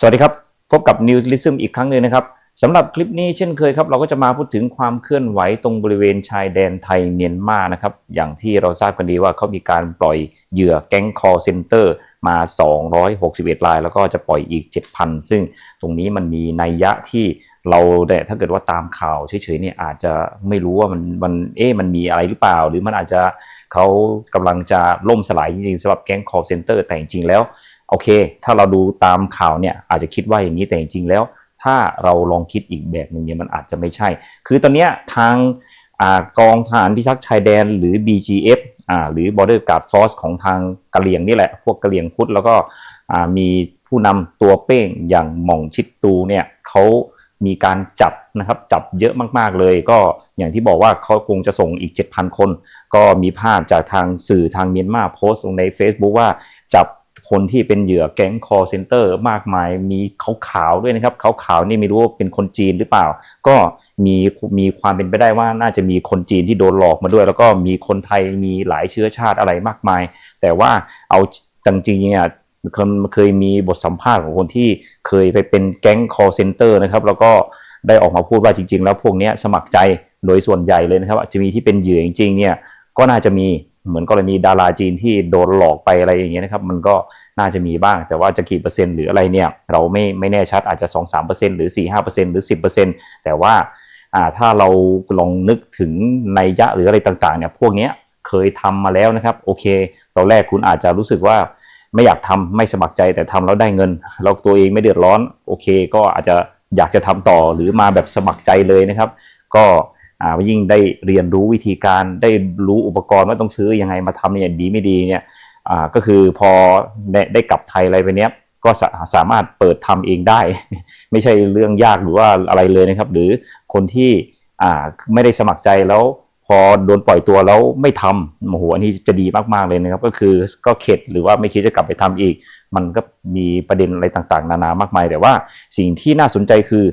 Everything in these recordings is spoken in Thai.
สวัสดีครับ พบกับ News l i s m อีกครั้งหนึ่งนะครับสำหรับคลิปนี้เช่นเคยครับ เราก็จะมาพูดถึงความเคลื่อนไหวตรงบริเวณชายแดนไทยเมียนมานะครับ อย่างที่เราทราบกันดีว่าเขามีการปล่อยเหยื่อแก๊ง call center มา 261ราย แล้วก็จะปล่อยอีก 7,000 ซึ่งตรงนี้มันมีนัยยะที่เราเนี่ถ้าเกิดว่าตามข่าวเฉยๆเนี่ยอาจจะไม่รู้ว่ามันมันเอ๊ะมันมีอะไรหรือเปล่า หรือมันอาจจะเขากำลังจะล่มสลายจริงๆสำหรับแก๊ง call center แต่จริงๆแล้ว โอเค ถ้าเราดูตามข่าวเนี่ยอาจจะคิดว่าอย่างนี้แต่จริงๆแล้ว ถ้าเราลองคิดอีกแบบหนึ่งเนี่ยมันอาจจะไม่ใช่ คือตอนเนี้ยทางอกองทหารพิทักษ์ชายแดนหรือ BGF อ่าหรือ Border Guard Force ของทางกะเหรี่ยงนี่แหละ พวกกะเหรี่ยงพุทธแล้วก็มีผู้นำตัวเป้งอย่างหม่องชิดตูเนี่ยเขามีการจับนะครับจับเยอะมากๆเลย ก็อย่างที่บอกว่าเขาคงจะส่งอีก 7,000 คน ก็มีภาพจากทางสื่อทางเมียนมาโพสต์ลงใน Facebook ว่าจับ คนที่เป็นเหยื่อแก๊ง call center มากมายมีขาวๆด้วยนะครับขาวๆนี่ไม่รู้ว่าเป็นคนจีนหรือเปล่า ก็มีมีความเป็นไปได้ว่าน่าจะมีคนจีนที่โดนหลอกมาด้วย แล้วก็มีคนไทยมีหลายเชื้อชาติอะไรมากมาย แต่ว่าเอาจริงๆเนี่ยเคยเคยมีบทสัมภาษณ์ของคนที่เคยไปเป็นแก๊ง call center นะครับ แล้วก็ได้ออกมาพูดว่าจริง ๆ แล้วพวกนี้สมัครใจโดยส่วนใหญ่เลยนะครับอาจจะมีที่เป็นเหยื่อจริงๆเนี่ยก็น่าจะมี เหมือนกรณีดาราจีนที่โดนหลอกไปอะไรอย่างเงี้ยนะครับ มันก็น่าจะมีบ้าง แต่ว่าจะกี่เปอร์เซ็นต์หรืออะไรเนี่ย เราไม่ไม่แน่ชัดอาจจะ 2 3 หรือ 4-5%หรือ 10%แต่ว่าอ่าถ้าเราลองนึกถึงนัยยะหรืออะไรต่างๆเนี่ยพวกเนี้ยเคยทำมาแล้วนะครับ โอเค ตอนแรกคุณอาจจะรู้สึกว่าไม่อยากทำไม่สมัครใจแต่ทำแล้วได้เงินแล้วตัวเองไม่เดือดร้อน โอเค ก็อาจจะอยากจะทำต่อหรือมาแบบสมัครใจเลยนะครับ ก็ ยิ่งได้เรียนรู้วิธีการได้รู้อุปกรณ์ว่าต้องซื้อยังไงมาทำเนี่ยดีไม่ดีเนี่ยอ่าก็คือพอได้ได้กลับไทยอะไรไปเนี้ยก็สาสามารถเปิดทำเองได้ ไม่ใช่เรื่องยากหรือว่าอะไรเลยนะครับ หรือคนที่อ่าไม่ได้สมัครใจแล้วพอโดนปล่อยตัวแล้วไม่ทำโอ้โหอันนี้จะดีมากๆเลยนะครับ ก็คือก็เข็ดหรือว่าไม่คิดจะกลับไปทำอีก มันก็มีประเด็นอะไรต่างๆ นานามากมาย แต่ว่าสิ่งที่น่าสนใจคือ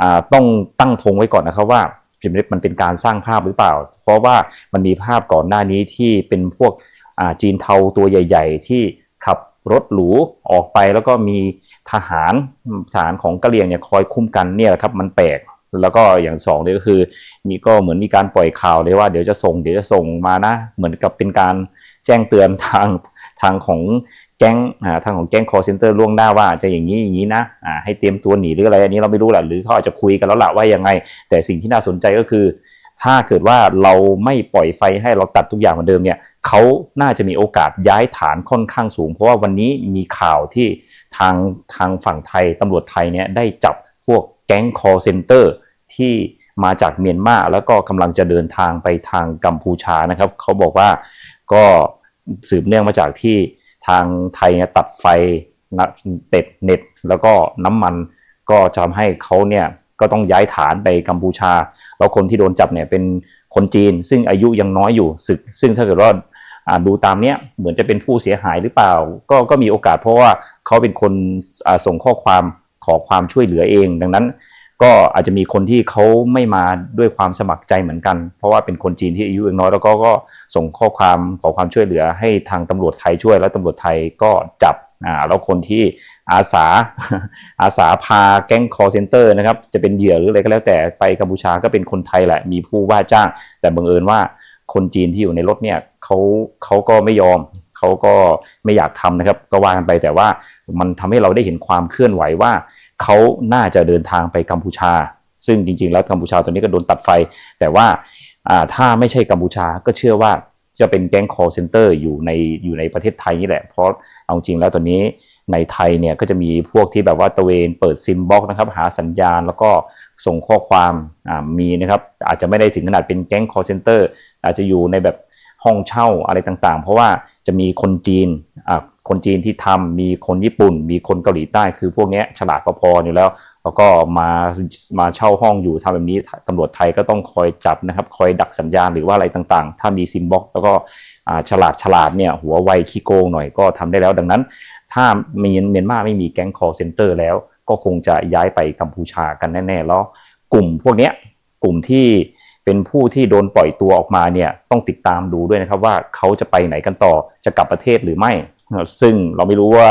อ่าต้องตั้งธงไว้ก่อนนะครับว่า พิมพ์เล็บมันเป็นการสร้างภาพหรือเปล่า เพราะว่ามันมีภาพก่อนหน้านี้ที่เป็นพวกจีนเทาตัวใหญ่ ๆ ที่ขับรถหรูออกไปแล้วก็มีทหารทหารของกะเหรี่ยงเนี่ยคอยคุ้มกันเนี่ยแหละครับมันแปลก แล้วก็อย่างสองเลยก็คือ มีก็เหมือนมีการปล่อยข่าวเลยว่าเดี๋ยวจะส่งเดี๋ยวจะส่งมานะ เหมือนกับเป็นการแจ้งเตือนทางทางของแก๊งอ่าทางของแก๊ง call center ล่วงหน้าว่าจะอย่างนี้อย่างนี้นะอ่าให้เตรียมตัวหนีหรืออะไรอันนี้เราไม่รู้แหละหรือเขาอาจจะคุยกันแล้วละว่ายังไง แต่สิ่งที่น่าสนใจก็คือ ถ้าเกิดว่าเราไม่ปล่อยไฟให้เราตัดทุกอย่างเหมือนเดิมเนี่ยเขาน่าจะมีโอกาสย้ายฐานค่อนข้างสูง เพราะว่าวันนี้มีข่าวที่ทางทางฝั่งไทยตำรวจไทยเนี่ยได้จับพวก แก๊ง call center ที่มาจากเมียนมาแล้วก็กำลังจะเดินทางไปทางกัมพูชานะครับ เขาบอกว่าก็สืบเนื่องมาจากที่ทางไทยตัดไฟนะเต็ดเน็ต แล้วก็น้ำมันก็ทำให้เขาเนี่ยก็ต้องย้ายฐานไปกัมพูชา แล้วคนที่โดนจับเนี่ยเป็นคนจีน ซึ่งอายุยังน้อยอยู่ศึก ซึ่งถ้าเกิดว่าดูตามเนี้ยเหมือนจะเป็นผู้เสียหายหรือเปล่า ก็ก็มีโอกาสเพราะว่าเขาเป็นคนส่งข้อความ ขอความช่วยเหลือเอง ดังนั้นก็อาจจะมีคนที่เขาไม่มาด้วยความสมัครใจเหมือนกัน เพราะว่าเป็นคนจีนที่อายุยังน้อยแล้วก็ก็ส่งข้อความขอความช่วยเหลือให้ทางตำรวจไทยช่วย แล้วตำรวจไทยก็จับอ่าแล้วคนที่อาสาอาสาพาแก๊ง call center นะครับจะเป็นเหยื่อหรืออะไรก็แล้วแต่ไปกัมพูชาก็เป็นคนไทยแหละมีผู้ว่าจ้าง แต่บังเอิญว่าคนจีนที่อยู่ในรถเนี่ยเขาเขาก็ไม่ยอม เขาก็ไม่อยากทำนะครับ ก็ว่ากันไปแต่ว่ามันทำให้เราได้เห็นความเคลื่อนไหวว่าเขาน่าจะเดินทางไปกัมพูชา ซึ่งจริง ๆ แล้วกัมพูชาตอนนี้ก็โดนตัดไฟ แต่ว่าถ้าไม่ใช่กัมพูชาก็เชื่อว่าจะเป็นแก๊ง call center อยู่ในอยู่ในประเทศไทยนี่แหละ เพราะเอาจริงแล้วตอนนี้ในไทยเนี่ยก็จะมีพวกที่แบบว่าตะเวนเปิดซิมบ็อกนะครับหาสัญญาณแล้วก็ส่งข้อความมีนะครับอาจจะไม่ได้ถึงขนาดเป็นแก๊ง call center อาจจะอยู่ในแบบ ห้องเช่าอะไรต่างๆ เพราะว่าจะมีคนจีนคนจีนที่ทำมีคนญี่ปุ่น มีคนเกาหลีใต้คือพวกนี้ฉลาดพอๆอยู่แล้ว แล้วก็มามาเช่าห้องอยู่ทำแบบนี้ตำรวจไทยก็ต้องคอยจับนะครับ คอยดักสัญญาณหรือว่าอะไรต่างๆ ถ้ามีซิมบ็อกแล้วก็ฉลาดฉลาดเนี่ยหัวไวขี้โกงหน่อยก็ทำได้แล้ว ดังนั้น ถ้าเมียนเมียนมาไม่มีแก๊ง call center แล้ว ก็คงจะย้ายไปกัมพูชากันแน่ๆแล้วกลุ่มพวกนี้กลุ่มที่ เป็นผู้ที่โดนปล่อยตัวออกมาเนี่ยต้องติดตามดูด้วยนะครับว่าเขาจะไปไหนกันต่อจะกลับประเทศหรือไม่ ซึ่งเราไม่รู้ว่า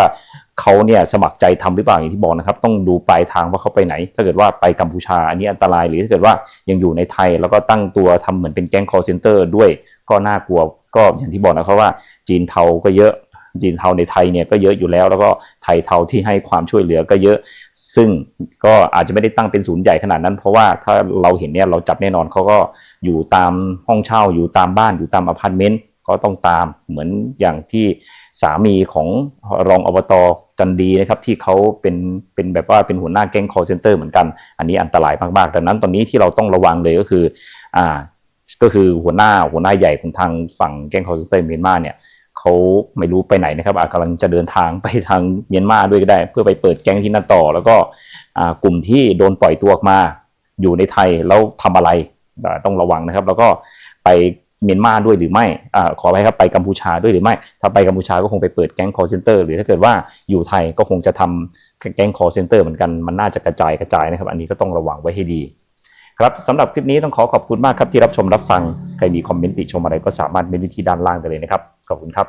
เขาเนี่ยสมัครใจทำหรือเปล่าอย่างที่บอกนะครับ ต้องดูปลายทางว่าเขาไปไหน ถ้าเกิดว่าไปกัมพูชาอันนี้อันตรายหรือถ้าเกิดว่ายังอยู่ในไทย แล้วก็ตั้งตัวทำเหมือนเป็นแก๊ง call center ด้วยก็น่ากลัวก็อย่างที่บอกนะครับว่าจีนเทาก็เยอะ จีนเทาในไทยเนี่ยก็เยอะอยู่แล้ว แล้วก็ไทยเทาที่ให้ความช่วยเหลือก็เยอะ ซึ่งก็อาจจะไม่ได้ตั้งเป็นศูนย์ใหญ่ขนาดนั้น เพราะว่าถ้าเราเห็นเนี่ยเราจับแน่นอนเขาก็อยู่ตามห้องเช่า อยู่ตามบ้านอยู่ตามอพาร์ตเมนต์ก็ต้องตามเหมือนอย่างที่สามีของรองอบตจันดีนะครับที่เขาเป็นเป็นแบบว่าเป็นหัวหน้าแก๊ง call center เหมือนกัน อันนี้อันตรายมากๆดังนั้นตอนนี้ที่เราต้องระวังเลยก็คืออ่าก็คือหัวหน้าหัวหน้าใหญ่ของทางฝั่งแก๊ง call center เมียนมาเนี่ย เขาไม่รู้ไปไหนนะครับอาจกำลังจะเดินทางไปทางเมียนมาด้วยก็ได้ เพื่อไปเปิดแก๊งที่นั่นต่อ แล้วก็กลุ่มที่โดนปล่อยตัวออกมาอยู่ในไทยแล้วทำอะไรต้องระวังนะครับ แล้วก็ไปเมียนมาด้วยหรือไม่อขอไปครับไปกัมพูชาด้วยหรือไม่ ถ้าไปกัมพูชาก็คงไปเปิดแก๊ง call center หรือถ้าเกิดว่าอยู่ไทยก็คงจะทำแก๊ง call center เหมือนกัน มันน่าจะกระจายกระจายนะครับ อันนี้ก็ต้องระวังไว้ให้ดี ครับสำหรับคลิปนี้ต้องขอขอบคุณมากครับที่รับชมรับฟัง ใครมีคอมเมนต์ติชมอะไรก็สามารถเมนว้ที่ด้านล่างได้เลยนะครับ ขอบคุณครับ